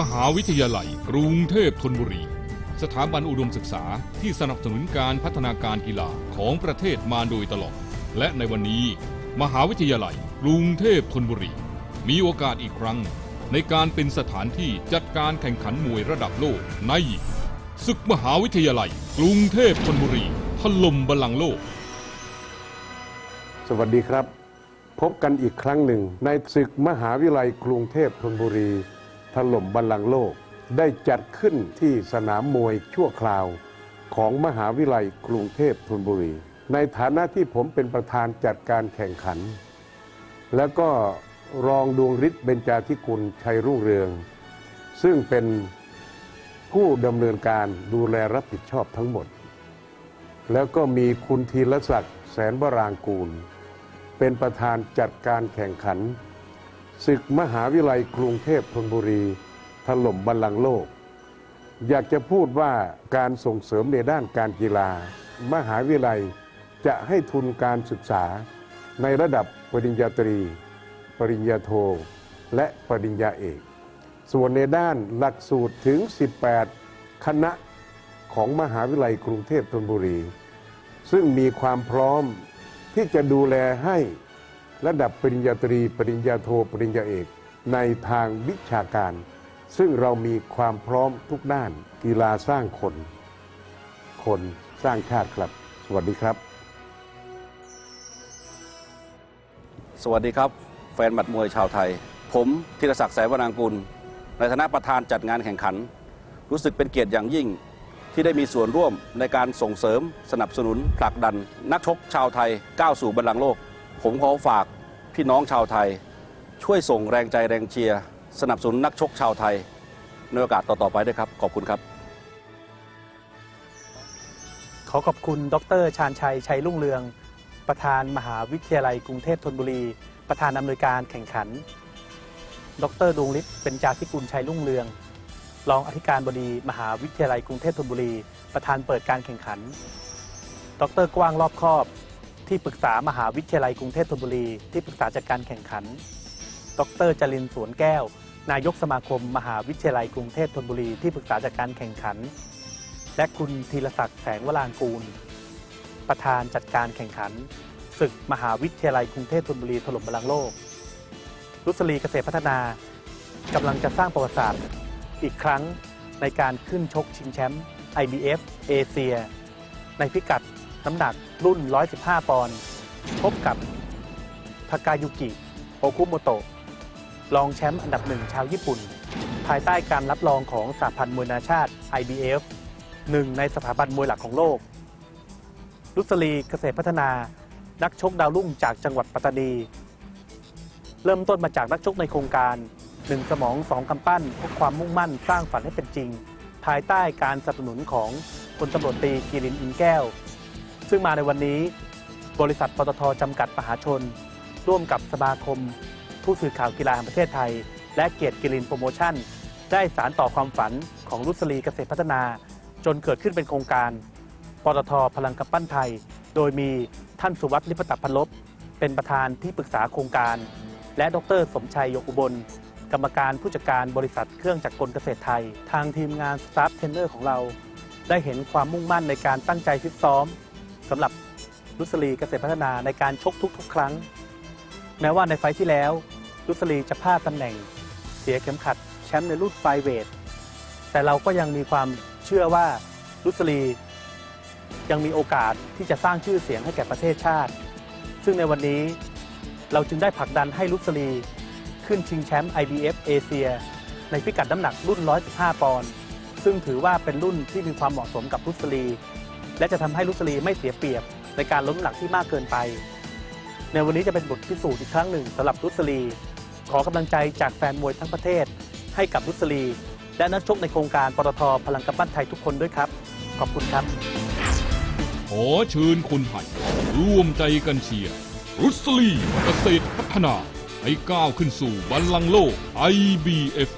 มหาวิทยาลัย กรุงเทพธนบุรี สถาบันอุดมศึกษาที่สนับสนุนการพัฒนาการกีฬาของประเทศมาโดยตลอด และในวันนี้ มหาวิทยาลัย กรุงเทพธนบุรี มีโอกาสอีกครั้ง ในการเป็นสถานที่จัดการแข่งขันมวยระดับโลกในศึกมหาวิทยาลัย กรุงเทพธนบุรีถล่มบัลลังก์โลก สวัสดีครับ พบกันอีกครั้งหนึ่ง ในศึกมหาวิทยาลัยกรุงเทพธนบุรี ถล่มบัลลังก์โลก ได้จัดขึ้นที่สนามมวยชั่วคราวของมหาวิทยาลัยกรุงเทพธนบุรี ในฐานะที่ผมเป็นประธานจัดการแข่งขัน แล้วก็รองดวงฤทธิ์เบญจาธิกุลชัยรุ่งเรือง ซึ่งเป็นผู้ดำเนินการดูแลรับผิดชอบทั้งหมด แล้วก็มีคุณธีรศักดิ์แสนวรางกูล เป็นประธานจัดการแข่งขัน ศึกมหาวิทยาลัยกรุงเทพธนบุรีถล่มบัลลังก์โลก อยากจะพูดว่าการส่งเสริมในด้านการกีฬา มหาวิทยาลัยจะให้ทุนการศึกษาในระดับปริญญาตรี ปริญญาโท และปริญญาเอก ส่วนในด้านหลักสูตรถึง 18 คณะของมหาวิทยาลัยกรุงเทพธนบุรี ซึ่งมีความพร้อมที่จะดูแลให้ ระดับปริญญาตรี ปริญญาโทปริญญาเอก ในทางวิชาการ ซึ่งเรามีความพร้อมทุกด้าน กีฬาสร้างคน คนสร้างชาติครับ สวัสดีครับ สวัสดีครับ แฟนหมัดมวยชาวไทย ผมธีรศักดิ์แสนวรางกุล ในฐานะประธานจัดงานแข่งขัน รู้สึกเป็นเกียรติอย่างยิ่งที่ได้มีส่วนร่วมในการส่งเสริมสนับสนุนผลักดัน นักชกชาวไทยก้าวสู่บัลลังก์โลก ผมขอฝาก พี่น้องชาวไทย ช่วยส่งแรงใจแรงเชียร์สนับสนุนนักชกชาวไทยในโอกาสต่อๆไปด้วยครับ ขอบคุณครับ ขอขอบคุณ ดรชาญชัย ชัยรุ่งเรือง ประธานมหาวิทยาลัยกรุงเทพธนบุรี ประธานอำนวยการแข่งขัน ดรดวงฤทธิ์เป็นจาธิกุลชัยรุ่งเรือง รองอธิการบดี มหาวิทยาลัยกรุงเทพธนบุรี ประธานเปิดการแข่งขัน ดรกว้างรอบคอบ ที่ปรึกษามหาวิทยาลัยกรุงเทพธนบุรี ที่ปรึกษาจัดการแข่งขัน ดรจรินทร์สวนแก้ว นายกสมาคม มหาวิทยาลัยกรุงเทพธนบุรี ที่ปรึกษาจัดการแข่งขัน และคุณธีรศักดิ์แสงวรางกูล ประธานจัดการแข่งขัน ศึกมหาวิทยาลัยกรุงเทพธนบุรีถล่มบัลลังโลก รุษลีเกษตรพัฒนากำลังจะสร้างประวัติศาสตร์อีกครั้งในการขึ้นชกชิงแชมป์ IBF เอเชียในพิกัด น้ำหนักรุ่น 115 ปอนด์พบกับทากายุกิ โอคุโมโตะรองแชมป์อันดับหนึ่งชาวญี่ปุ่น ภายใต้การรับรองของสหพันธ์มวยนาชาติ IBF หนึ่งในสถาบันมวยหลักของโลกรุษลีเกษตรพัฒนา นักชกดาวรุ่งจากจังหวัดปัตตานี เริ่มต้นมาจากนักชกในโครงการหนึ่งสมองสองกำปั้นเพื่อความมุ่งมั่นสร้างฝันให้เป็นจริง ภายใต้การสนับสนุนของพลตำรวจตีกีรินอินแก้ว ซึ่งมาในวันนี้ บริษัทปตทจำกัดมหาชน ร่วมกับสมาคม ผู้สื่อข่าวกีฬาแห่งประเทศไทย และเกียรติกิรินโปรโมชั่น ได้สารต่อความฝันของรุษลีเกษตรพัฒนา จนเกิดขึ้นเป็นโครงการปตทพลังกำปั้นไทย โดยมีท่านสุวัสดิ์ลิปตพันลบเป็นประธานที่ปรึกษาโครงการ และดร สมชัยยกอุบล กรรมการผู้จัดการบริษัทเครื่องจักรกลเกษตรไทย ทางทีมงานสตาฟเทรนเนอร์ของเรา ได้เห็นความมุ่งมั่นในการตั้งใจฟิตซ้อม สำหรับรุษลีเกษตรพัฒนาในการชกทุก ๆ ครั้ง แม้ว่าในไฟที่แล้วรุษลีจะพลาดตำแหน่ง เสียเข็มขัดแชมป์ในรุ่นไฟเวท แต่เราก็ยังมีความเชื่อว่ารุษลียังมีโอกาสที่จะสร้างชื่อเสียงให้แก่ประเทศชาติ ซึ่งในวันนี้เราจึงได้ผลักดันให้รุษลีขึ้นชิงแชมป์ IBF เอเชียในพิกัดน้ำหนักรุ่น 115 ปอนด์ ซึ่งถือว่าเป็นรุ่นที่มีความเหมาะสมกับรุษลี และจะทำให้รุษลีไม่เสียเปรียบในการล้มหนักที่มากเกินไป ในวันนี้จะเป็นบทพิสูจน์อีกครั้งหนึ่งสำหรับรุษลี ขอกำลังใจจากแฟนมวยทั้งประเทศ ให้กับรุษลี และนักชกในโครงการปตทพลังกำปั้นไทยทุกคนด้วยครับ ขอบคุณครับขอเชิญคนไทยร่วมใจกันเชียร์รุสลีเกษตรพัฒนาให้ก้าวขึ้นสู่บัลลังก์โลก IBF